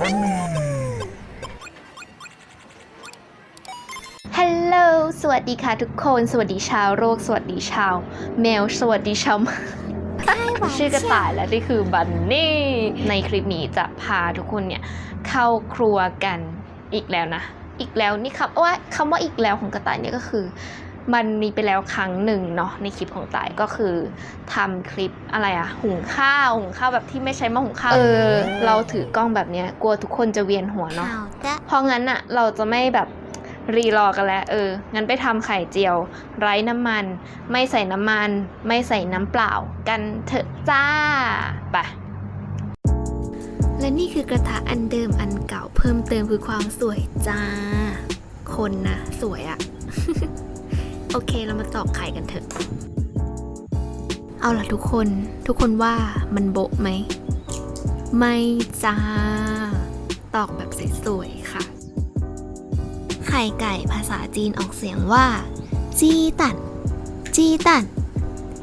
บะฮัลโหล สวัสดีค่ะทุกคน สวัสดีชาวโรค สวัสดีชาว แมว สวัสดีชาวชื่อกระต่ายและนี่คือบันนี่ ในคลิปนี้จะพาทุกคนเนี่ยเข้าครัวกันอีกแล้วนะ อีกแล้วนี่คำว่าคำว่าอีกแล้วของกระต่ายเนี่ยก็คือ มันมีไปแล้วครั้งหนึ่งเนาะในคลิปของต่ายก็คือทำคลิปอะไรอะหุงข้าวหุงข้าวแบบที่ไม่ใช้หม้อหุงข้าวเออ เราถือกล้องแบบเนี้ยกลัวทุกคนจะเวียนหัวเนาะ好的，เพราะงั้นอะเราจะไม่แบบรีรอกันแล้วเออ งั้นไปทำไข่เจียว ไร้น้ำมัน ไม่ใส่น้ำมัน ไม่ใส่น้ำเปล่า กันเถอะจ้าไปและนี่คือกระทะอันเดิมอันเก่าเพิ่มเติมคือความสวยจ้า คนนะสวยอะ โอเคเรามาตอกไข่กันเถอะ เอาล่ะทุกคน ทุกคนว่ามันโบะไหม ไม่จ้า ตอกแบบสวยๆค่ะ ไข่ไก่ภาษาจีนออกเสียงว่า จีตัน จีตัน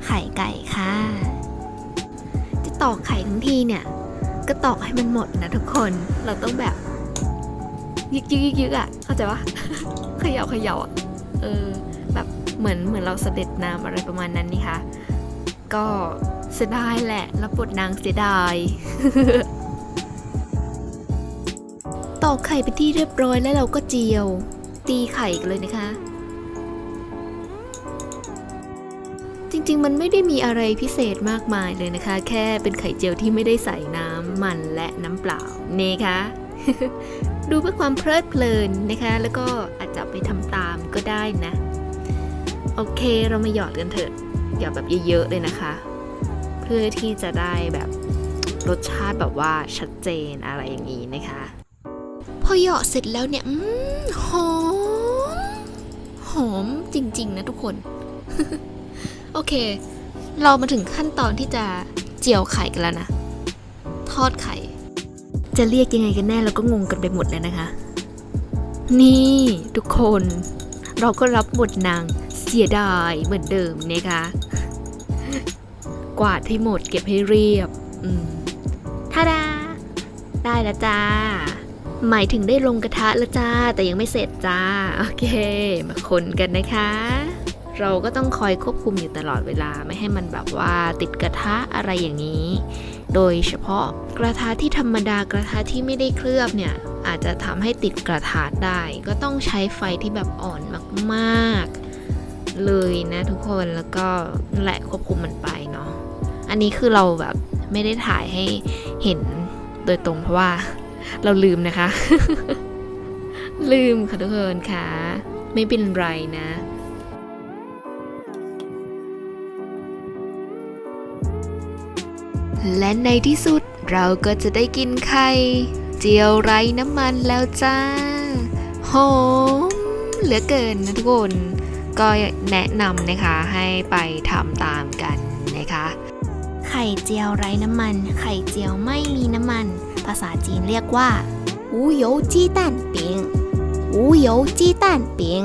ไข่ไก่ค่ะ จะตอกไข่ทั้งทีเนี่ย ก็ตอกให้มันหมดนะทุกคน เราต้องแบบ ยึกยึกยึกยึกอะ เข้าใจปะเขย่าเขย่าอะ เออ เหมือนเหมือนเราเสด็จน้ำอะไรประมาณนั้นนี่คะก็เสียดายแหละรับบทนางเสียดายตอกไข่ไปนที่เรียบร้อยแล้วเราก็เจียว ตีไข่กันเลยนะคะ จริงๆ มันไม่ได้มีอะไรพิเศษมากมายเลยนะคะ แค่เป็นไข่เจียวที่ไม่ได้ใส่น้ำมันและน้ำเปล่าเนคะดูเพื่อความเพลิดเพลินนะคะ แล้วก็อาจจะไปทำตามก็ได้นะ โอเคเรามาหยอดกันเถอะหยอดแบบเยอะๆเลยนะคะ เพื่อที่จะได้แบบรสชาติแบบว่าชัดเจนอะไรอย่างนี้นะคะ พอหยอดเสร็จแล้วเนี่ยอืมหอม หอมจริง ๆ นะทุกคน โอเค เรามาถึงขั้นตอนที่จะเจียวไข่กันแล้วนะ ทอดไข่ จะเรียกยังไงกันแน่เราก็งงกันไปหมดเลยนะคะ นี่ทุกคน เราก็รับบทนางเสียดายเหมือนเดิมนะคะ กวาดให้หมดเก็บให้เรียบอืมทาดา ได้แล้วจ้า หมายถึงได้ลงกระทะแล้วจ้า แต่ยังไม่เสร็จจ้า โอเค มาคนกันนะคะ เราก็ต้องคอยควบคุมอยู่ตลอดเวลาไม่ให้มันแบบว่าติดกระทะอะไรอย่างนี้ โดยเฉพาะกระทะที่ธรรมดากระทะที่ไม่ได้เคลือบเนี่ยอาจจะทำให้ติดกระทะได้ ก็ต้องใช้ไฟที่แบบอ่อนมากๆ เลยนะทุกคนแล้วก็นั่นแหละควบคุมมันไปเนาะอันนี้คือเราแบบไม่ได้ถ่ายให้เห็นโดยตรงเพราะว่าเราลืมนะคะ ลืมค่ะทุกคนค่ะ ไม่เป็นไรนะและในที่สุดเราก็จะได้กินไข่เจียวไร้น้ำมันแล้วจ้า หอมเหลือเกินนะทุกคน ก็แนะนำนะคะให้ไปทำตามกันนะคะ ไข่เจียวไร้น้ำมัน ไข่เจียวไม่มีน้ำมัน ภาษาจีนเรียกว่าอูหยูจี้ตันปิงอูหยจีตันปิง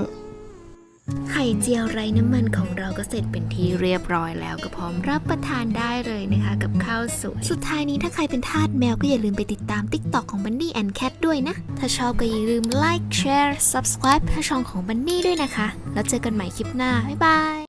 ไข่เจียวไร้น้ำมันของเราก็เสร็จเป็นที่เรียบร้อยแล้วก็พร้อมรับประทานได้เลยนะคะ กับข้าวสวยสุดท้ายนี้ถ้าใครเป็นทาสแมวก็อย่าลืมไปติดตาม t ิ k t o k ของ Bunny and Cat ด้วยนะ ถ้าชอบก็อย่าลืมไลค์แชร์ subscribe ให้ช่องของ Bunny ด้วยนะคะ แล้วเจอกันใหม่คลิปหน้า บ๊ายบาย